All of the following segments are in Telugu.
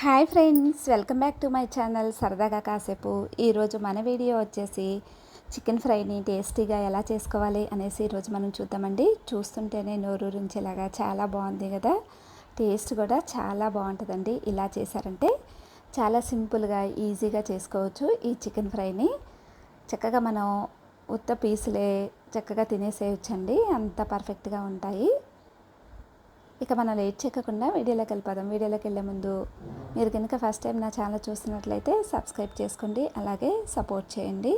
Hi friends welcome back to my channel. సరదాగా కాసేపు ఈరోజు మన వీడియో వచ్చేసి చికెన్ ఫ్రైని టేస్టీగా ఎలా చేసుకోవాలి అనేసి ఈరోజు మనం చూద్దామండి. చూస్తుంటేనే నోరూరించేలాగా చాలా బాగుంది కదా. టేస్ట్ కూడా చాలా బాగుంటుందండి. ఇలా చేశారంటే చాలా సింపుల్గా ఈజీగా చేసుకోవచ్చు ఈ చికెన్ ఫ్రైని. చక్కగా మనం ఉత్త పీసులే చక్కగా తినేసేయచ్చండి. అంత పర్ఫెక్ట్గా ఉంటాయి. ఇక మనం లేట్ చేయకుండా వీడియోలోకి వెళ్ళిపోదాం. వీడియోలోకి వెళ్ళే ముందు మీరు కనుక ఫస్ట్ టైం నా ఛానల్ చూస్తున్నట్లయితే సబ్స్క్రైబ్ చేసుకోండి. అలాగే సపోర్ట్ చేయండి.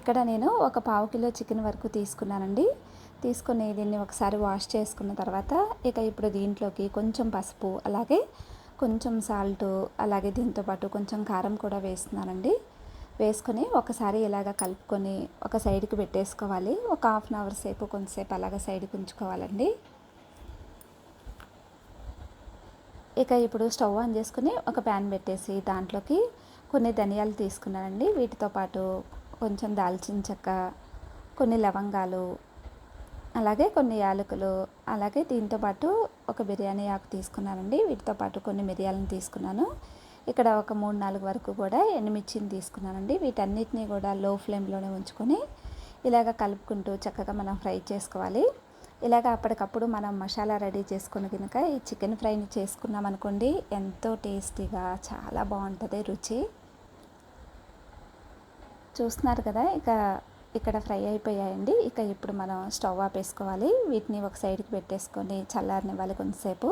ఇక్కడ నేను ఒక పావు కిలో చికెన్ వరకు తీసుకున్నానండి. తీసుకుని దీన్ని ఒకసారి వాష్ చేసుకున్న తర్వాత ఇక ఇప్పుడు దీంట్లోకి కొంచెం పసుపు అలాగే కొంచెం సాల్ట్ అలాగే దీంతోపాటు కొంచెం కారం కూడా వేస్తున్నానండి. వేసుకొని ఒకసారి ఇలాగ కలుపుకొని ఒక సైడ్కి పెట్టేసుకోవాలి. ఒక హాఫ్ అన్ అవర్ సేపు కొంతసేపు అలాగ సైడ్కి ఉంచుకోవాలండి. ఇక ఇప్పుడు స్టవ్ ఆన్ చేసుకుని ఒక ప్యాన్ పెట్టేసి దాంట్లోకి కొన్ని ధనియాలు తీసుకున్నానండి. వీటితో పాటు కొంచెం దాల్చిన చెక్క కొన్ని లవంగాలు అలాగే కొన్ని యాలకులు అలాగే దీంతో పాటు ఒక బిర్యానీ ఆకు తీసుకున్నానండి. వీటితో పాటు కొన్ని మిరియాలను తీసుకున్నాను. ఇక్కడ ఒక మూడు నాలుగు వరకు కూడా ఎండుమిర్చిని తీసుకున్నానండి. వీటన్నిటిని కూడా లో ఫ్లేమ్లోనే ఉంచుకొని ఇలాగ కలుపుకుంటూ చక్కగా మనం ఫ్రై చేసుకోవాలి. ఇలాగ అప్పటికప్పుడు మనం మసాలా రెడీ చేసుకుని కనుక ఈ చికెన్ ఫ్రైని చేసుకున్నాం అనుకోండి ఎంతో టేస్టీగా చాలా బాగుంటుంది రుచి. చూస్తున్నారు కదా ఇక ఇక్కడ ఫ్రై అయిపోయాయండి. ఇక ఇప్పుడు మనం స్టవ్ ఆపేసుకోవాలి. వీటిని ఒక సైడ్కి పెట్టేసుకొని చల్లారనివ్వాలి కొంతసేపు.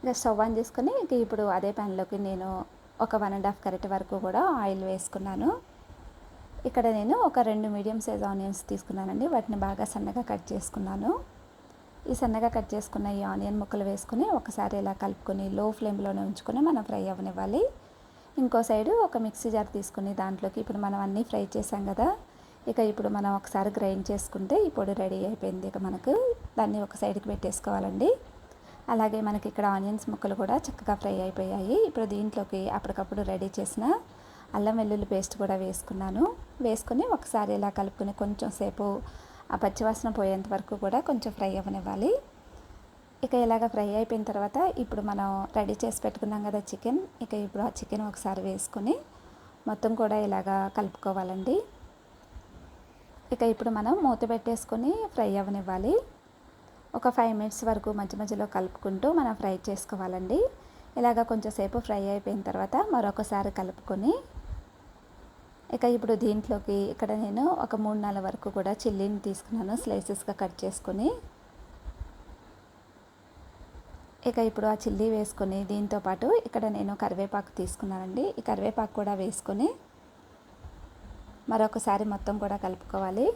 ఇంకా స్టవ్ ఆన్ చేసుకుని ఇప్పుడు అదే ప్యాన్లోకి నేను ఒక వన్ అండ్ హాఫ్ కరెక్ట్ వరకు కూడా ఆయిల్ వేసుకున్నాను. ఇక్కడ నేను ఒక రెండు మీడియం సైజ్ ఆనియన్స్ తీసుకున్నానండి. వాటిని బాగా సన్నగా కట్ చేసుకున్నాను. ఈ సన్నగా కట్ చేసుకున్న ఈ ఆనియన్ ముక్కలు వేసుకుని ఒకసారి ఇలా కలుపుకొని లో ఫ్లేమ్లోనే ఉంచుకొని మనం ఫ్రై అవ్వనివ్వాలి. ఇంకో సైడు ఒక మిక్సీ జార్ తీసుకుని దాంట్లోకి ఇప్పుడు మనం అన్నీ ఫ్రై చేసాం కదా ఇక ఇప్పుడు మనం ఒకసారి గ్రైండ్ చేసుకుంటే ఈ పొడి రెడీ అయిపోయింది. ఇక మనకు దాన్ని ఒక సైడ్కి పెట్టేసుకోవాలండి. అలాగే మనకి ఇక్కడ ఆనియన్స్ ముక్కలు కూడా చక్కగా ఫ్రై అయిపోయాయి. ఇప్పుడు దీంట్లోకి అప్పటికప్పుడు రెడీ చేసిన అల్లం వెల్లుల్లి పేస్ట్ కూడా వేసుకున్నాను. వేసుకొని ఒకసారి ఇలా కలుపుకుని కొంచెం సేపు ఆ పచ్చివాసన పోయేంత వరకు కూడా కొంచెం ఫ్రై అవ్వనివ్వాలి. ఇక ఇలాగ ఫ్రై అయిపోయిన తర్వాత ఇప్పుడు మనం రెడీ చేసి పెట్టుకున్నాం కదా చికెన్ ఇక ఇప్పుడు ఆ చికెన్ ఒకసారి వేసుకొని మొత్తం కూడా ఇలాగా కలుపుకోవాలండి. ఇక ఇప్పుడు మనం మూత పెట్టేసుకొని ఫ్రై అవ్వనివ్వాలి. ఒక ఫైవ్ మినిట్స్ వరకు మధ్య మధ్యలో కలుపుకుంటూ మనం ఫ్రై చేసుకోవాలండి. ఇలాగ కొంచెంసేపు ఫ్రై అయిపోయిన తర్వాత మరొకసారి కలుపుకొని ఇక ఇప్పుడు దీంట్లోకి ఇక్కడ నేను ఒక మూడు నెలల వరకు కూడా చిల్లీని తీసుకున్నాను స్లైసెస్గా కట్ చేసుకొని. ఇక ఇప్పుడు ఆ చిల్లీ వేసుకొని దీంతోపాటు ఇక్కడ నేను కరివేపాకు తీసుకున్నానండి. ఈ కరివేపాకు కూడా వేసుకొని మరొకసారి మొత్తం కూడా కలుపుకోవాలి.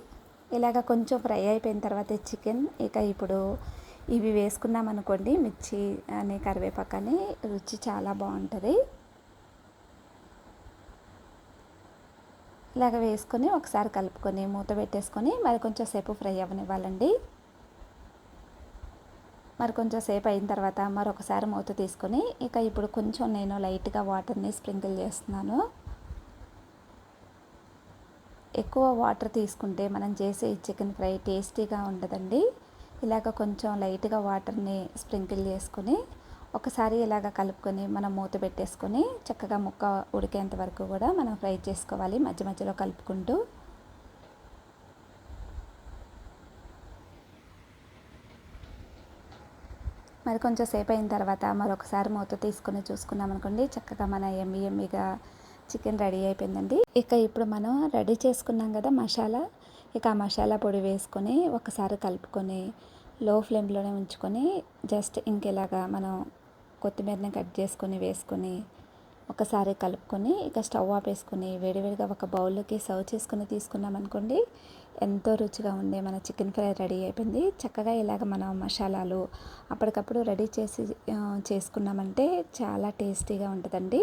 ఇలాగ కొంచెం ఫ్రై అయిపోయిన తర్వాత చికెన్. ఇక ఇప్పుడు ఇవి వేసుకున్నాం అనుకోండి మిర్చి అని కరివేపాకు అని రుచి చాలా బాగుంటుంది. ఇలాగ వేసుకొని ఒకసారి కలుపుకొని మూత పెట్టేసుకొని మరి కొంచెం సేపు ఫ్రై అవ్వనివ్వాలండి. మరి కొంచెం సేపు అయిన తర్వాత మరొకసారి మూత తీసుకొని ఇక ఇప్పుడు కొంచెం నేను లైట్గా వాటర్ని స్ప్రింకిల్ చేస్తున్నాను. ఎక్కువ వాటర్ తీసుకుంటే మనం చేసే ఈ చికెన్ ఫ్రై టేస్టీగా ఉండదండి. ఇలాగ కొంచెం లైట్గా వాటర్ని స్ప్రింకిల్ చేసుకొని ఒకసారి ఇలాగ కలుపుకొని మనం మూత పెట్టేసుకొని చక్కగా ముక్క ఉడికేంత వరకు కూడా మనం ఫ్రై చేసుకోవాలి మధ్య మధ్యలో కలుపుకుంటూ. మరి కొంచెం సేపు అయిన తర్వాత మరొకసారి మూత తీసుకొని చూసుకున్నాం అనుకోండి చక్కగా మన ఎమ్మి ఎమ్మిగా చికెన్ రెడీ అయిపోయిందండి. ఇక ఇప్పుడు మనం రెడీ చేసుకున్నాం కదా మసాలా. ఇక ఆ మసాలా పొడి వేసుకొని ఒకసారి కలుపుకొని లో ఫ్లేమ్లోనే ఉంచుకొని జస్ట్ ఇంకెలాగా మనం కొత్తిమీరని కట్ చేసుకొని వేసుకొని ఒకసారి కలుపుకొని ఇక స్టవ్ ఆపేసుకొని వేడివేడిగా ఒక బౌల్లోకి సర్వ్ చేసుకుని తీసుకున్నాం అనుకోండి ఎంతో రుచిగా ఉండే మన చికెన్ ఫ్రై రెడీ అయిపోయింది. చక్కగా ఇలాగ మనం మసాలాలు అప్పటికప్పుడు రెడీ చేసి చేసుకున్నామంటే చాలా టేస్టీగా ఉంటుందండి.